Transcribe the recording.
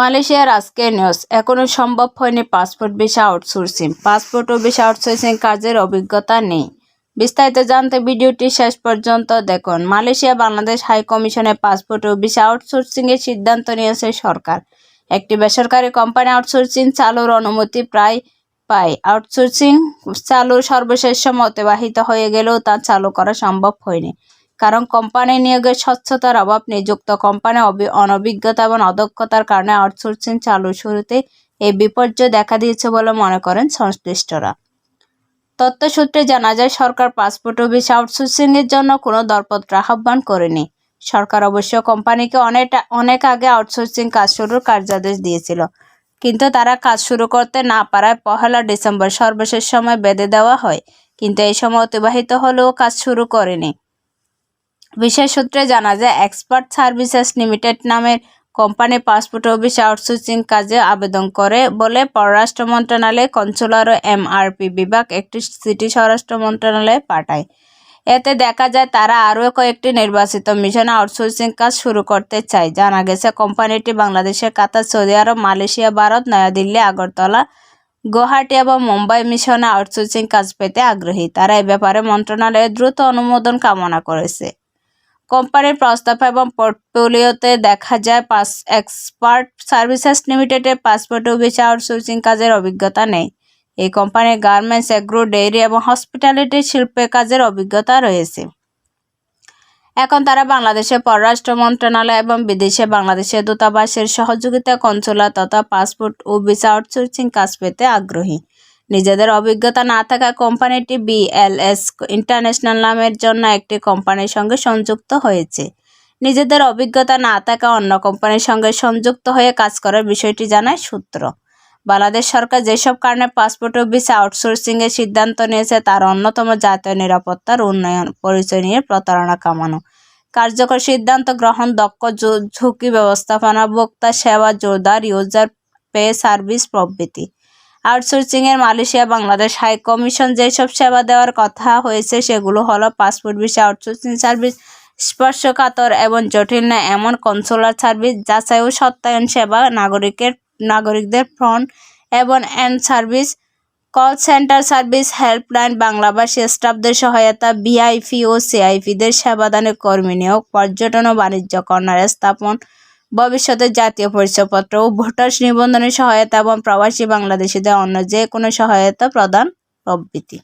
মালয়েশিয়ার আজকের নিউজ এখনও সম্ভব হয়নি পাসপোর্ট ভিসা আউটসোর্সিং পাসপোর্ট ও ভিসা আউটসোর্সিং কাজের অভিজ্ঞতা নেই। বিস্তারিত জানতে ভিডিওটি শেষ পর্যন্ত দেখুন। মালয়েশিয়া বাংলাদেশ হাই কমিশনে পাসপোর্ট ও ভিসা আউটসোর্সিংয়ের সিদ্ধান্ত নিয়েছে সরকার। একটি বেসরকারি কোম্পানি আউটসোর্সিং চালুর অনুমতি প্রায় পায়। আউটসোর্সিং চালুর সর্বশেষ সময় অতিবাহিত হয়ে গেলেও তা চালু করা সম্ভব হয়নি। কারণ কোম্পানি নিয়োগের স্বচ্ছতার অভাব নিযুক্ত কোম্পানি অনভিজ্ঞতা এবং অদক্ষতার কারণে আউটসোর্সিং চালু শুরুতে এই বিপর্যয় দেখা দিয়েছে বলে মনে করেন সংশ্লিষ্টরা। তথ্যসূত্রে জানা যায়, সরকার পাসপোর্ট ও ভিসা আউটসোর্সিং এর জন্য কোনো দরপত্র আহ্বান করেনি। সরকার অবশ্য কোম্পানিকে অনেক অনেক আগে আউটসোর্সিং কাজ শুরুর কার্যাদেশ দিয়েছিল, কিন্তু তারা কাজ শুরু করতে না পারায় পহেলা ডিসেম্বর সর্বশেষ সময় বেঁধে দেওয়া হয়, কিন্তু এই সময় অতিবাহিত হলেও কাজ শুরু করেনি। বিশেষ সূত্রে জানা যায়, এক্সপার্ট সার্ভিসেস লিমিটেড নামের কোম্পানি পাসপোর্ট ভিসা আউটসোর্সিং কাজে আবেদন করে বলে পররাষ্ট্র মন্ত্রণালয় কনসুলার ও এমআরপি বিভাগ একটি সিটি স্বরাষ্ট্র মন্ত্রণালয়ে পাঠায়। এতে দেখা যায়, তারা আরও কয়েকটি নির্বাচিত মিশনে আউটসোর্সিং কাজ শুরু করতে চায়। জানা গেছে, কোম্পানিটি বাংলাদেশের Qatar, Saudi Arab, Malaysia, Bharat, New Delhi, Agartala, Guwahati এবং মুম্বাই মিশনে আউটসোর্সিং কাজ পেতে আগ্রহী। তারা এ ব্যাপারে মন্ত্রণালয়ে দ্রুত অনুমোদন কামনা করেছে। কোম্পানির প্রস্তাব এবং পোর্টফোলিওতে দেখা যায়, পাস এক্সপার্ট সার্ভিসেস লিমিটেডের পাসপোর্ট ও ভিসা আউটসোর্সিং কাজের অভিজ্ঞতা নেই। এই কোম্পানির গার্মেন্টস, এগ্রো, ডেইরি এবং হসপিটালিটি শিল্পে কাজের অভিজ্ঞতা রয়েছে। এখন তারা বাংলাদেশের পররাষ্ট্র মন্ত্রণালয় এবং বিদেশে বাংলাদেশের দূতাবাসের সহযোগিতা কনসুলার তথা পাসপোর্ট ও ভিসা আউটসোর্সিং কাজ পেতে আগ্রহী। নিজেদের অভিজ্ঞতা না থাকা কোম্পানিটি বিএলএস ইন্টারন্যাশনাল নামের জন্য একটি কোম্পানির সঙ্গে সংযুক্ত হয়েছে। নিজেদের অভিজ্ঞতা না থাকা অন্য কোম্পানির সঙ্গে সংযুক্ত হয়ে কাজ করার বিষয়টি জানায় সূত্র। বাংলাদেশ সরকার যেসব কারণে পাসপোর্ট ও ভিসা আউটসোর্সিং এর সিদ্ধান্ত নিয়েছে, তার অন্যতম জাতীয় নিরাপত্তার উন্নয়ন, পরিচয় নিয়ে প্রতারণা কামানো। কার্যকর সিদ্ধান্ত গ্রহণ, দক্ষ ঝুঁকি ব্যবস্থাপনা, ভোক্তা সেবা, জোরদার ইউজার পে সার্ভিস প্রভৃতি। আউটসোর্সিং এর মালয়েশিয়া, বাংলাদেশ হাই কমিশন যেসব সেবা দেওয়ার কথা হয়েছে সেগুলো হলো পাসপোর্ট ভিসা, আউটসোর্সিং সার্ভিস, স্পর্শকাতর এবং জটিল না, এমন কনসোলার সার্ভিস, যাচাই ও সত্যায়ন সেবা, নাগরিকের, নাগরিকদের ফ্রন্ট এবং end service, call centre service, helpline, বাংলাভাষী স্টাফদের সহায়তা, ভিআইপি ও সিআইপিদের সেবাদানে কর্মী নিয়োগ, পর্যটন ও বাণিজ্য কর্নার স্থাপন ভবিষ্যতে জাতীয় পরিচয়পত্র ও ভোটার নিবন্ধনের সহায়তা এবং প্রবাসী বাংলাদেশিদের অন্য যে কোনো সহায়তা প্রদান প্রভৃতি।